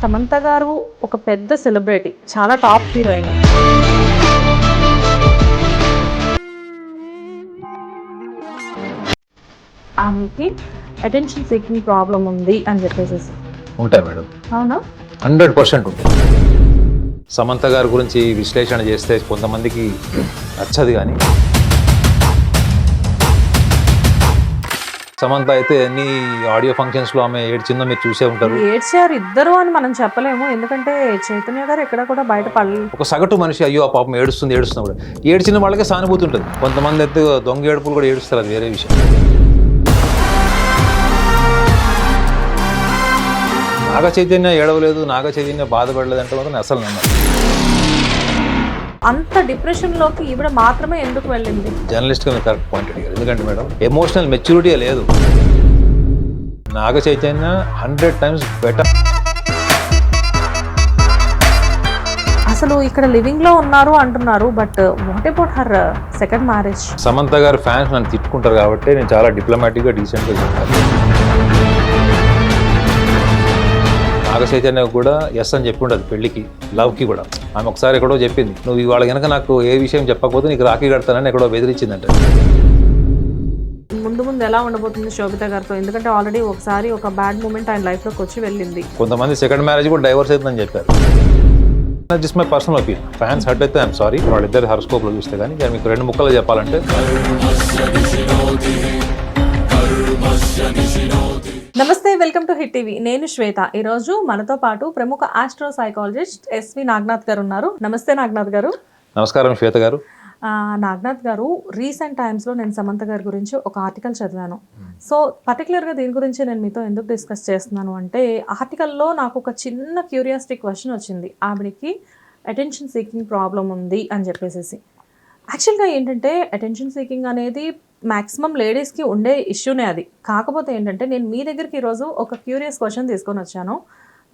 సమంత గారు ఒక పెద్ద సెలబ్రిటీ చాలా టాప్ హీరోయిన్ ఆమెకి అటెన్షన్ సీకింగ్ ప్రాబ్లం ఉంది అని చెప్పేసి ఉంటాయి మేడం. అవునా? హండ్రెడ్ పర్సెంట్ ఉంటాయి సమంత గారి గురించి విశ్లేషణ చేస్తే కొంతమందికి నచ్చదు కానీ. సమంత అయితే అన్ని ఆడియో ఫంక్షన్స్లో ఆమె ఏడ్చిందో మీరు చూసే ఉంటారు. ఏడ్చారు ఇద్దరు అని మనం చెప్పలేము. ఎందుకంటే చైతన్య గారు ఎక్కడ కూడా బయట పడలేదు ఒక సగటు మనిషి అయ్యో ఆ పాపం ఏడుస్తుంది ఏడుస్తుంది కూడా. ఏడ్చిన వాళ్ళకే సానుభూతి ఉంటుంది. కొంతమంది అయితే దొంగ ఏడుపులు కూడా ఏడుస్తారు అది వేరే విషయం. నాగ చైతన్య ఏడవలేదు నాగ చైతన్య బాధపడలేదు అంటే మాత్రం అసలు నమ్మను అంత డిప్రెషన్లోకి ఈవిడ మాత్రమే ఎందుకు వెళ్ళింది? జర్నలిస్ట్గా మీరు కరెక్ట్ పాయింట్ అడిగారు ఎందుకంటే మేడం ఎమోషనల్ మెచ్యూరిటీ లేదు. Naga Chaitanya hundred times better అసలు ఇక్కడ లివింగ్లో ఉన్నారు అంటున్నారు but what about her second marriage Samantha garu fans నన్ను తిట్టుకుంటారు కాబట్టి నేను చాలా డిప్లొమాటిక్గా డీసెంట్గా చెప్తాను. నాగ చైతన్య కూడా ఎస్ అని చెప్పి ఉండదు పెళ్ళికి లవ్కి కూడా. ఆమె ఒకసారి ఎక్కడో చెప్పింది నువ్వు ఇవాళ కనుక నాకు ఏ విషయం చెప్పకపోతే నీకు రాఖీ కడతానని ఎక్కడో బెదిరించిందంట. ముందు ముందు ఎలా ఉండబోతుంది శోభిత గారితో? ఎందుకంటే ఆల్రెడీ ఒకసారి ఒక బ్యాడ్ మూమెంట్ ఆయన లైఫ్లోకి వచ్చి వెళ్ళింది. కొంతమంది సెకండ్ మ్యారేజ్ కూడా డైవర్స్ అవుతుందని చెప్పారు. Just my personal opinion fans hurt అయితే ఐఎమ్ సారీ వాళ్ళిద్దరు హర్స్కోప్లో చూస్తే కానీ నేను మీకు రెండు ముక్కలు చెప్పాలంటే. నమస్తే వెల్కమ్ టు హిట్ టీవీ. నేను శ్వేత. ఈ రోజు మనతో పాటు ప్రముఖ ఆస్ట్రో సైకాలజిస్ట్ ఎస్వి నాగనాథ్ గారు ఉన్నారు. నమస్తే నాగనాథ్ గారు. నమస్కారం శ్వేత గారు. నాగనాథ్ గారు రీసెంట్ టైమ్స్లో నేను సమంత గారి గురించి ఒక ఆర్టికల్ చదివాను. సో పర్టికులర్గా దీని గురించి నేను మీతో ఎందుకు డిస్కస్ చేస్తున్నాను అంటే ఆర్టికల్లో నాకు ఒక చిన్న క్యూరియాసిటీ క్వశ్చన్ వచ్చింది. ఆవిడకి అటెన్షన్ సీకింగ్ ప్రాబ్లం ఉంది అని చెప్పేసి యాక్చువల్గా ఏంటంటే అటెన్షన్ సీకింగ్ అనేది మ్యాక్సిమం లేడీస్కి ఉండే ఇష్యూనే అది. కాకపోతే ఏంటంటే నేను మీ దగ్గరికి ఈరోజు ఒక క్యూరియస్ క్వశ్చన్ తీసుకొని వచ్చాను.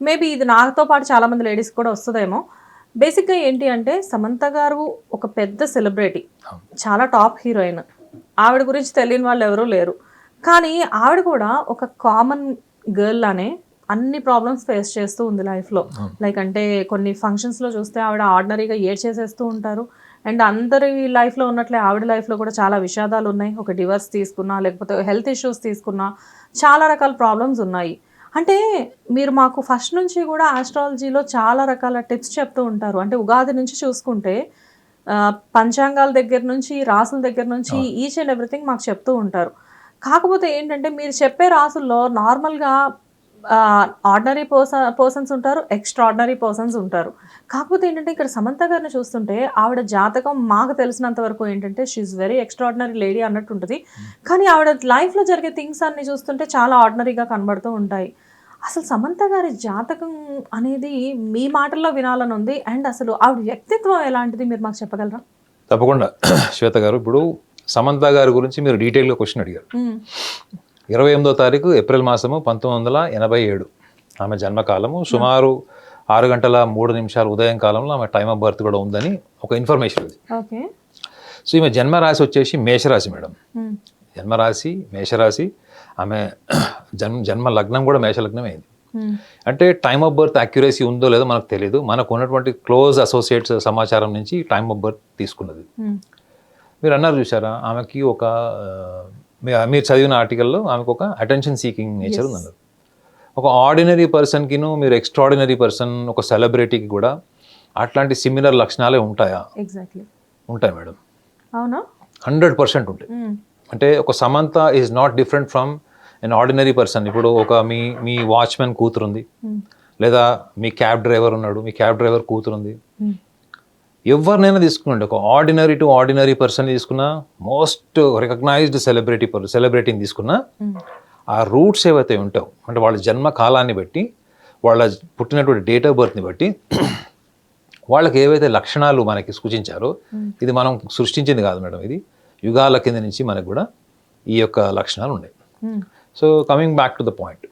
మేబీ ఇది నాతో పాటు చాలామంది లేడీస్ కూడా వస్తుందేమో. బేసిక్గా ఏంటి అంటే సమంత గారు ఒక పెద్ద సెలబ్రిటీ. చాలా టాప్ హీరోయిన్. ఆవిడ గురించి తెలియని వాళ్ళు ఎవరూ లేరు. కానీ ఆవిడ కూడా ఒక కామన్ గర్ల్ లానే అన్ని ప్రాబ్లమ్స్ ఫేస్ చేస్తూ ఉంది లైఫ్లో. లైక్ అంటే కొన్ని ఫంక్షన్స్లో చూస్తే ఆవిడ ఆర్డినరీగా ఏడ్ చేసేస్తూ ఉంటారు. అండ్ అందరి లైఫ్లో ఉన్నట్లే ఆవిడ లైఫ్లో కూడా చాలా విషాదాలు ఉన్నాయి. ఒక డివర్స్ తీసుకున్నా లేకపోతే హెల్త్ ఇష్యూస్ తీసుకున్నా చాలా రకాల ప్రాబ్లమ్స్ ఉన్నాయి. అంటే మీరు మాకు ఫస్ట్ నుంచి కూడా ఆస్ట్రాలజీలో చాలా రకాల టిప్స్ చెప్తూ ఉంటారు. అంటే ఉగాది నుంచి చూసుకుంటే పంచాంగాల దగ్గర నుంచి రాసుల దగ్గర నుంచి ఈచ్ అండ్ ఎవ్రీథింగ్ మాకు చెప్తూ ఉంటారు. కాకపోతే ఏంటంటే మీరు చెప్పే రాసుల్లో నార్మల్గా ఆర్డినరీ పర్సన్ పర్సన్స్ ఉంటారు ఎక్స్ట్రాడినరీ పర్సన్స్ ఉంటారు. కాకపోతే ఏంటంటే ఇక్కడ సమంత గారిని చూస్తుంటే ఆవిడ జాతకం మాకు తెలిసినంత వరకు ఏంటంటే షీఈ్ వెరీ ఎక్స్ట్రాడినరీ లేడీ అన్నట్టు ఉంటుంది. కానీ ఆవిడ లైఫ్లో జరిగే థింగ్స్ అన్ని చూస్తుంటే చాలా ఆర్డినరీగా కనబడుతూ ఉంటాయి. అసలు సమంత గారి జాతకం అనేది మీ మాటల్లో వినాలని ఉంది. అండ్ అసలు ఆవిడ వ్యక్తిత్వం ఎలాంటిది మీరు మాకు చెప్పగలరా? తప్పకుండా. శ్వేత గారు ఇప్పుడు సమంత గారి గురించి మీరు డీటెయిల్గా క్వశ్చన్ అడిగారు. ఇరవై ఎనిమిదో తారీఖు ఏప్రిల్ మాసము పంతొమ్మిది వందల ఎనభై ఏడు. ఆమె జన్మకాలము సుమారు ఆరు గంటల మూడు నిమిషాలు ఉదయం కాలంలో ఆమె టైమ్ ఆఫ్ బర్త్ కూడా ఉందని ఒక ఇన్ఫర్మేషన్ ఉంది సో ఈమె జన్మరాశి వచ్చేసి మేషరాశి మేడం. జన్మరాశి మేషరాశి ఆమె జన్మ జన్మ లగ్నం కూడా మేషలగ్నం అయింది. అంటే టైమ్ ఆఫ్ బర్త్ అక్యురసీ ఉందో లేదో మనకు తెలియదు మనకు ఉన్నటువంటి క్లోజ్ అసోసియేట్స్ సమాచారం నుంచి టైమ్ ఆఫ్ బర్త్ తీసుకున్నది. మీరు అన్నారు చూసారా ఆమెకి ఒక మీరు చదివిన ఆర్టికల్లో ఆమెకు ఒక అటెన్షన్ సీకింగ్ నేచర్ ఉంది అన్నారు ఒక ఆర్డినరీ పర్సన్కిను మీరు ఎక్స్ట్రాడినరీ పర్సన్ ఒక సెలబ్రిటీకి కూడా అట్లాంటి సిమిలర్ లక్షణాలే ఉంటాయా? ఎగ్జాక్ట్లీ ఉంటాయి మేడం. అవునా? హండ్రెడ్ పర్సెంట్ ఉంటాయి. మ్మ్. అంటే ఒక Samantha is not different from an ordinary person ఇప్పుడు ఒక మీ మీ వాచ్మెన్ కూతురుంది. మ్మ్. లేదా మీ క్యాబ్ డ్రైవర్ ఉన్నాడు మీ క్యాబ్ డ్రైవర్ కూతురుంది. మ్మ్. ఎవరినైనా తీసుకున్నాండి ఒక ఆర్డినరీ టు ఆర్డినరీ పర్సన్ తీసుకున్నా మోస్ట్ రికగ్నైజ్డ్ సెలబ్రిటీ సెలబ్రిటీని తీసుకున్నా. ఆ రూట్స్ ఏవైతే ఉంటాయో అంటే వాళ్ళ జన్మ కాలాన్ని బట్టి వాళ్ళ పుట్టినటువంటి డేట్ ఆఫ్ బర్త్ని బట్టి వాళ్ళకి ఏవైతే లక్షణాలు మనకి సూచించారో ఇది మనం సృష్టించింది కాదు మేడం ఇది. యుగాల కింద నుంచి మనకు కూడా ఈ యొక్క లక్షణాలు ఉన్నాయి. So coming back to the point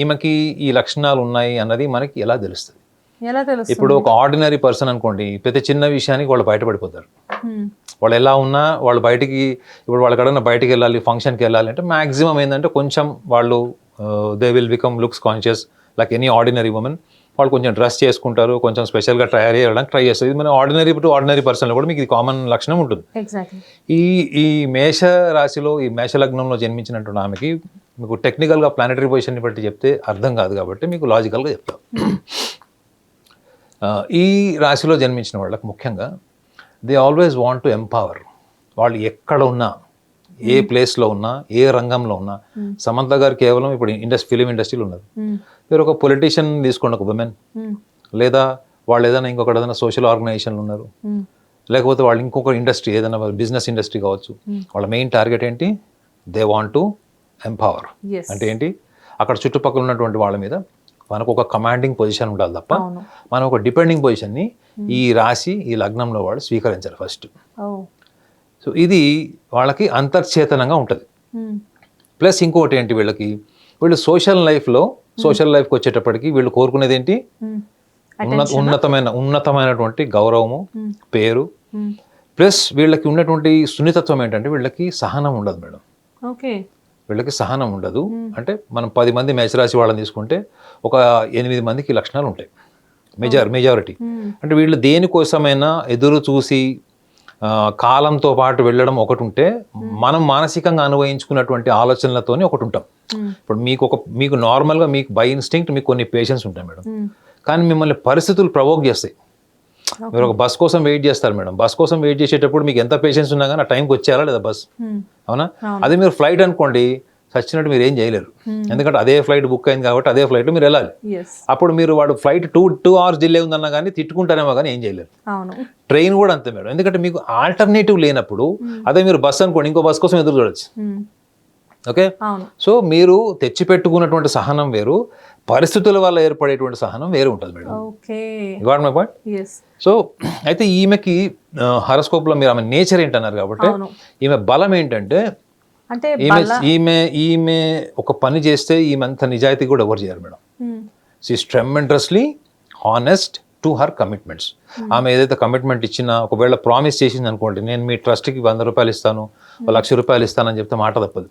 ఈమెకి ఈ లక్షణాలు ఉన్నాయి అన్నది మనకి ఎలా తెలుస్తుంది? ఎలా ఇప్పుడు ఒక ఆర్డినరీ పర్సన్ అనుకోండి ప్రతి చిన్న విషయానికి వాళ్ళు బయటపడిపోతారు. వాళ్ళు ఎలా ఉన్నా వాళ్ళు బయటికి ఇప్పుడు వాళ్ళ కడన బయటికి వెళ్ళాలి ఫంక్షన్కి వెళ్ళాలి అంటే మాక్సిమం ఏంటంటే కొంచెం వాళ్ళు they will become looks conscious like any ordinary women వాళ్ళు కొంచెం డ్రెస్ చేసుకుంటారు కొంచెం స్పెషల్గా తయారు చేయడానికి ట్రై చేస్తారు. ఇది మన ఆర్డినరీ టు ఆర్డినరీ పర్సన్లో కూడా మీకు ఇది కామన్ లక్షణం ఉంటుంది. ఈ ఈ మేష రాశిలో ఈ మేష లగ్నంలో జన్మించినటువంటి ఆమెకి మీకు టెక్నికల్గా ప్లానటరీ పొజిషన్ని బట్టి చెప్తే అర్థం కాదు కాబట్టి మీకు లాజికల్గా చెప్తాం. ఈ రాశిలో జన్మించిన వాళ్ళకి ముఖ్యంగా they always want to empower వాళ్ళు ఎక్కడ ఉన్నా ఏ ప్లేస్లో ఉన్నా ఏ రంగంలో ఉన్నా సమంత గారు కేవలం ఇప్పుడు ఇండస్ట్రీ ఫిలిం ఇండస్ట్రీలో ఉన్నారు మీరు ఒక పొలిటీషియన్ తీసుకోండి ఒక ఉమెన్ లేదా వాళ్ళు ఏదైనా ఇంకొకటి ఏదైనా సోషల్ ఆర్గనైజేషన్లు ఉన్నారు. లేకపోతే వాళ్ళు ఇంకొక ఇండస్ట్రీ ఏదైనా బిజినెస్ ఇండస్ట్రీ కావచ్చు. వాళ్ళ మెయిన్ టార్గెట్ ఏంటి? దే వాంట్ టు ఎంపవర్ అంటే ఏంటి? అక్కడ చుట్టుపక్కల ఉన్నటువంటి వాళ్ళ మీద మనకు ఒక కమాండింగ్ పొజిషన్ ఉండాలి తప్ప మనం ఒక డిపెండింగ్ పొజిషన్ని ఈ రాశి ఈ లగ్నంలో వాళ్ళు స్వీకరించారు ఫస్ట్ సో ఇది వాళ్ళకి అంతర్చేతనంగా ఉంటుంది. ప్లస్ ఇంకోటి ఏంటి వీళ్ళకి? వీళ్ళు సోషల్ లైఫ్లో సోషల్ లైఫ్కి వచ్చేటప్పటికి వీళ్ళు కోరుకునేది ఏంటి? ఉన్న ఉన్నతమైన ఉన్నతమైనటువంటి గౌరవము పేరు. ప్లస్ వీళ్ళకి ఉన్నటువంటి సున్నితత్వం ఏంటంటే వీళ్ళకి సహనం ఉండదు మేడం. ఓకే. వీళ్ళకి సహనం ఉండదు. అంటే మనం పది మంది మేషరాశి వాళ్ళని తీసుకుంటే ఒక ఎనిమిది మందికి లక్షణాలు ఉంటాయి. మెజార్ మెజారిటీ అంటే వీళ్ళు దేనికోసమైనా ఎదురు చూసి కాలంతో పాటు వెళ్ళడం ఒకటి ఉంటే మనం మానసికంగా అనుభవించుకున్నటువంటి ఆలోచనలతోని ఒకటి ఉంటాం. ఇప్పుడు మీకు ఒక మీకు నార్మల్గా మీకు బై ఇన్స్టింక్ట్ మీకు కొన్ని పేషెన్స్ ఉంటాయి మేడం. కానీ మిమ్మల్ని పరిస్థితులు ప్రవోక్ చేస్తాయి. మీరు ఒక బస్ కోసం వెయిట్ చేస్తారు మేడం. బస్ కోసం వెయిట్ చేసేటప్పుడు మీకు ఎంత పేషెన్స్ ఉన్నా కానీ ఆ టైంకి వచ్చేయాలా లేదా బస్? అవునా? అదే మీరు ఫ్లైట్ అనుకోండి చచ్చినట్టు మీరు ఏం చేయలేరు. ఎందుకంటే అదే ఫ్లైట్ బుక్ అయింది కాబట్టి అదే ఫ్లైట్ మీరు వెళ్ళాలి. అప్పుడు మీరు వాడు flight two two hours delay ఉందన్నా కానీ తిట్టుకుంటారేమో కానీ ఏం చేయలేరు. ట్రైన్ కూడా అంతే మేడం. ఎందుకంటే మీకు ఆల్టర్నేటివ్ లేనప్పుడు అదే మీరు బస్ అనుకోండి ఇంకో బస్ కోసం ఎదురు చూడొచ్చు. ఓకే? సో మీరు తెచ్చిపెట్టుకున్నటువంటి సహనం వేరు. పరిస్థితుల వల్ల ఏర్పడేటువంటి సహనం వేరు ఉంటుంది మేడం. మై పాయింట్ సో అయితే ఈమెకి హరస్కోప్లో మీరు ఆమె నేచర్ ఏంటన్నారు కాబట్టి ఈమె బలం ఏంటంటే అంటే ఈమె ఈమె ఈమె ఒక పని చేస్తే ఈమె అంత నిజాయితీ కూడా ఎవరు చేయరు madam. She tremendously honest to her commitments ఆమె ఏదైతే కమిట్మెంట్ ఇచ్చినా ఒకవేళ ప్రామిస్ చేసింది అనుకోండి నేను మీ ట్రస్ట్కి వంద రూపాయలు ఇస్తాను లక్ష రూపాయలు ఇస్తానని చెప్తే మాట తప్పదు.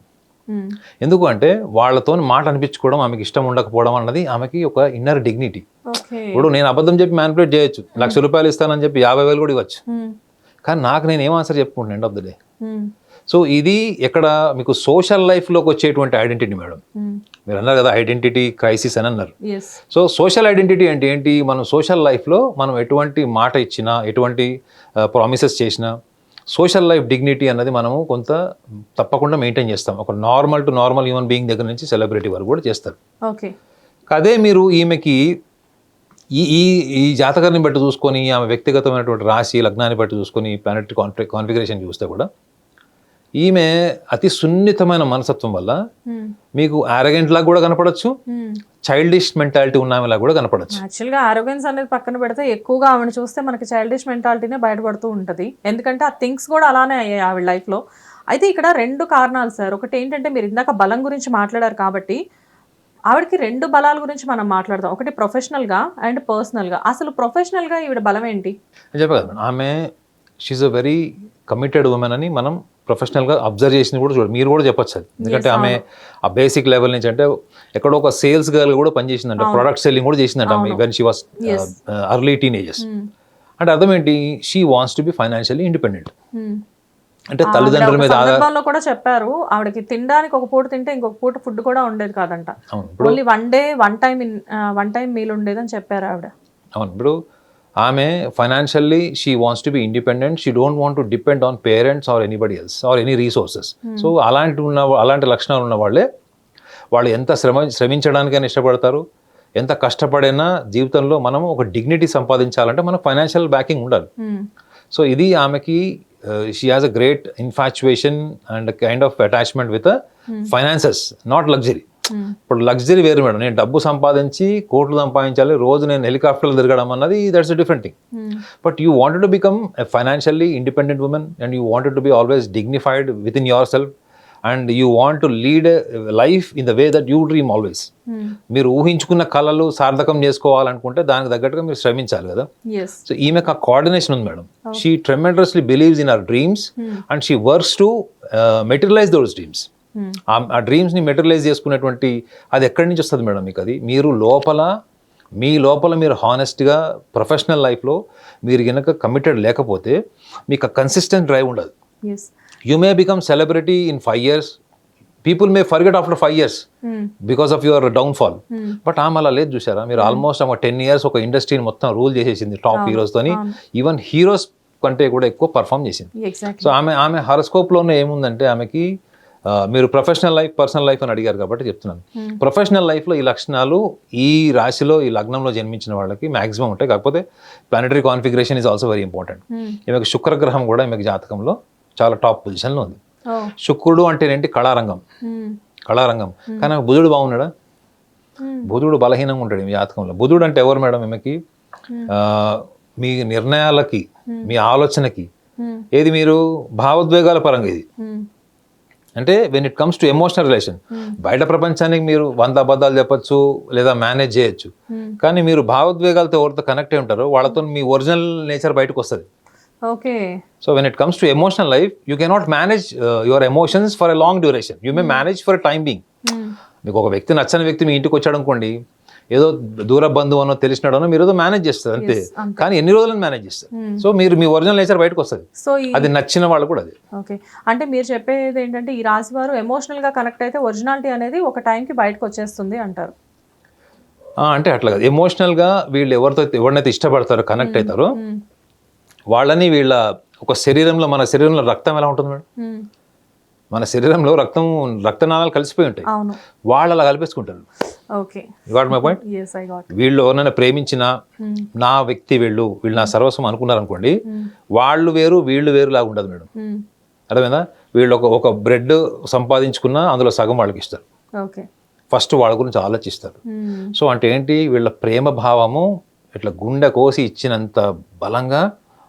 ఎందుకు అంటే వాళ్ళతో మాట అనిపించుకోవడం ఆమెకి ఇష్టం ఉండకపోవడం అన్నది ఆమెకి ఒక ఇన్నర్ డిగ్నిటీ ఇప్పుడు నేను అబద్ధం చెప్పి మ్యానిపులేట్ చేయొచ్చు. లక్ష రూపాయలు ఇస్తానని చెప్పి యాభై వేలు కూడా ఇవ్వచ్చు. Hmm. కానీ నాకు నేను ఏం ఆన్సర్ చెప్పుకుంటాను end of the day Hmm. So ఇది ఎక్కడ మీకు సోషల్ లైఫ్లోకి వచ్చేటువంటి ఐడెంటిటీ మేడం Hmm. మీరు అన్నారు కదా ఐడెంటిటీ క్రైసిస్ అని అన్నారు. సో సోషల్ ఐడెంటిటీ అంటే ఏంటి? మనం సోషల్ లైఫ్లో మనం ఎటువంటి మాట ఇచ్చినా ఎటువంటి ప్రామిసెస్ చేసినా సోషల్ లైఫ్ డిగ్నిటీ అన్నది మనము కొంత తప్పకుండా మెయింటైన్ చేస్తాం. ఒక normal to normal human being దగ్గర నుంచి సెలబ్రిటీ వరకు కూడా చేస్తారు. ఓకే. అదే మీరు ఈమెకి ఈ ఈ ఈ జాతకాన్ని బట్టి చూసుకొని ఆమె వ్యక్తిగతమైనటువంటి రాశి లగ్నాన్ని బట్టి చూసుకొని ప్లానెటరీ కాన్ఫి కాన్ఫిగరేషన్ చూస్తే కూడా ఈమె అతి సున్నితమైన మనసత్వం వల్ల. మీకు arrogant లాగా కూడా కనపడచ్చు. చైల్డిష్ మెంటాలిటీ ఉన్నామెలా కూడా కనపడచ్చు. యాక్చువల్గా ఆరోగ్యన్స్ అనేది పక్కన పెడితే ఎక్కువగా ఆవిడ చూస్తే మనకి చైల్డిష్ మెంటాలిటీనే బయటపడుతూ ఉంటుంది. ఎందుకంటే ఆ థింగ్స్ కూడా అలానే అయ్యాయి ఆవిడ లైఫ్లో అయితే ఇక్కడ రెండు కారణాలు సార్. ఒకటి ఏంటంటే మీరు ఇందాక బలం గురించి మాట్లాడారు కాబట్టి ఆవిడకి రెండు బలాల గురించి మనం మాట్లాడదాం. ఒకటి ప్రొఫెషనల్గా అండ్ పర్సనల్గా అసలు ప్రొఫెషనల్గా ఈవిడ బలం ఏంటి? అని చెప్పే కదా మేడం. ఆమె she a very committed women అని మనం ప్రొఫెషనల్గా అబ్జర్వ్ చేసింది కూడా చూడండి. మీరు కూడా చెప్పొచ్చు అది. ఎందుకంటే ఆమె ఆ బేసిక్ లెవెల్ నుంచి అంటే ఎక్కడో ఒక సేల్స్ గర్ల్ కూడా పనిచేసిందంట. ప్రొడక్ట్ సెల్లింగ్ కూడా చేసిందంట ఆమె when she was early teenages. అంటే అర్థం ఏంటి she wants to be financially independent. అంటే తల్లిదండ్రుల మీద సందర్భంలో కూడా చెప్పారు ఆవిడకి తినడానికి ఒక పూట తింటే ఇంకొక పూట ఫుడ్ కూడా ఉండేది కాదంట. Only one day one time one time meal ఉండేదని చెప్పారు ఆవిడ. అవును. ఇప్పుడు ఆమె financially she wants to be independent she don't want to depend on parents or anybody else or any resources so అలాంటి ఉన్న అలాంటి లక్షణాలు ఉన్న వాళ్ళే. వాళ్ళు ఎంత శ్రమ శ్రమించడానికైనా ఇష్టపడతారు. ఎంత కష్టపడైనా జీవితంలో మనం ఒక డిగ్నిటీ సంపాదించాలంటే మనకు ఫైనాన్షియల్ బ్యాకింగ్ ఉండాలి. Hmm. సో ఇది ఆమెకి she has a great infatuation and kind of attachment with finances not luxury. ఇప్పుడు లగ్జరీ వేరు మేడం. నేను డబ్బు సంపాదించి కోట్లు సంపాదించాలి రోజు నేను హెలికాప్టర్లు తిరగడం అన్నది that's different thing. But you wanted to become financially independent women and you wanted to be always dignified with in your self and you want to lead life in the way that you dream always. Hmm. మీరు ఊహించుకున్న కళలు సార్థకం చేసుకోవాలనుకుంటే దానికి తగ్గట్టుగా మీరు శ్రమించాలి కదా. Yes. So ఈమెకు ఆ కోఆర్డినేషన్ ఉంది madam. She tremendously believes in our dreams and she works to materialise those dreams. ఆ డ్రీమ్స్ని మెటీరియలైజ్ చేసుకునేటువంటి అది ఎక్కడి నుంచి వస్తుంది మేడం మీకు అది? మీరు లోపల మీ లోపల మీరు హానెస్ట్గా ప్రొఫెషనల్ లైఫ్లో మీరు కనుక కమిటెడ్ లేకపోతే మీకు కన్సిస్టెంట్ డ్రైవ్ ఉండదు. You may become celebrity in five years people may forget after five years because of your downfall but ఆమె అలా లేదు చూసారా మీరు ఆల్మోస్ట్ ఒక టెన్ ఇయర్స్ ఒక ఇండస్ట్రీని మొత్తం రూల్ చేసేసింది టాప్ హీరోస్తోని ఈవెన్ హీరోస్ కంటే కూడా ఎక్కువ పర్ఫామ్ చేసింది. సో ఆమె ఆమె హారోస్కోప్లోనే ఏముందంటే ఆమెకి మీరు ప్రొఫెషనల్ లైఫ్ పర్సనల్ లైఫ్ అని అడిగారు కాబట్టి చెప్తున్నాను. ప్రొఫెషనల్ లైఫ్లో ఈ లక్షణాలు ఈ రాశిలో ఈ లగ్నంలో జన్మించిన వాళ్ళకి మాక్సిమం ఉంటాయి. కాకపోతే planetary configuration is also very important ఈమెకి శుక్రగ్రహం కూడా ఈమెకి జాతకంలో చాలా టాప్ పొజిషన్లో ఉంది. శుక్రుడు అంటే ఏంటి? కళారంగం. కళారంగం. కానీ బుధుడు బాగున్నాడా? బుధుడు బలహీనంగా ఉంటాడు ఈ జాతకంలో. బుధుడు అంటే ఎవరు మేడం ఈమెకి? మీ నిర్ణయాలకి మీ ఆలోచనకి. ఏది మీరు? భావోద్వేగాల పరంగా ఇది. అంటే when it comes to emotional relation బయట ప్రపంచానికి మీరు వంద అబద్ధాలు చెప్పొచ్చు లేదా మేనేజ్ చేయొచ్చు. కానీ మీరు భావోద్వేగాలతో ఎవరితో కనెక్ట్ అయి ఉంటారో వాళ్ళతో మీ ఒరిజినల్ నేచర్ బయటకు వస్తుంది. Okay. So when it comes to emotional life you cannot manage your emotions for a long duration you may manage for time being Hmm. మీకు ఒక వ్యక్తి నచ్చని వ్యక్తి మీ ఇంటికి వచ్చాడు అనుకోండి ఏదో దూర బంధువు అనో తెలిసినాడనో మీరు ఏదో మేనేజ్ చేస్తారు అంతే. కానీ ఎన్ని రోజులను మేనేజ్ చేస్తారు సో మీరు మీ ఒరిజినల్ నేచర్ బయటకు వస్తుంది సో అది నచ్చిన వాళ్ళు కూడా అది. ఓకే. అంటే మీరు చెప్పేది ఏంటంటే ఈ రాశి వారు ఎమోషనల్గా కనెక్ట్ అయితే ఒరిజినాలిటీ అనేది ఒక టైంకి బయటకు వచ్చేస్తుంది అంటారు. అంటే అట్లా కాదు. ఎమోషనల్గా వీళ్ళు ఎవరితో ఎవరినైతే ఇష్టపడతారో కనెక్ట్ అవుతారో Hmm. వాళ్ళని వీళ్ళ ఒక శరీరంలో మన శరీరంలో రక్తం ఎలా ఉంటుంది మేడం. మన శరీరంలో రక్తం రక్తనాళాలు కలిసిపోయి ఉంటాయి. వాళ్ళు అలా కలిపేసుకుంటారు. మై పాయింట్ వీళ్ళు ఎవరినైనా ప్రేమించినా. నా వ్యక్తి వీళ్ళు వీళ్ళు నా సర్వస్వం అనుకున్నారు అనుకోండి వాళ్ళు వేరు వీళ్ళు వేరు లాగా ఉండదు మేడం. అర్థమైందా? వీళ్ళు ఒక ఒక బ్రెడ్ సంపాదించుకున్నా అందులో సగం వాళ్ళకి ఇస్తారు. ఓకే. ఫస్ట్ వాళ్ళ గురించి ఆలోచిస్తారు. సో అంటే ఏంటి? వీళ్ళ ప్రేమ భావము ఇట్లా గుండె కోసి ఇచ్చినంత బలంగా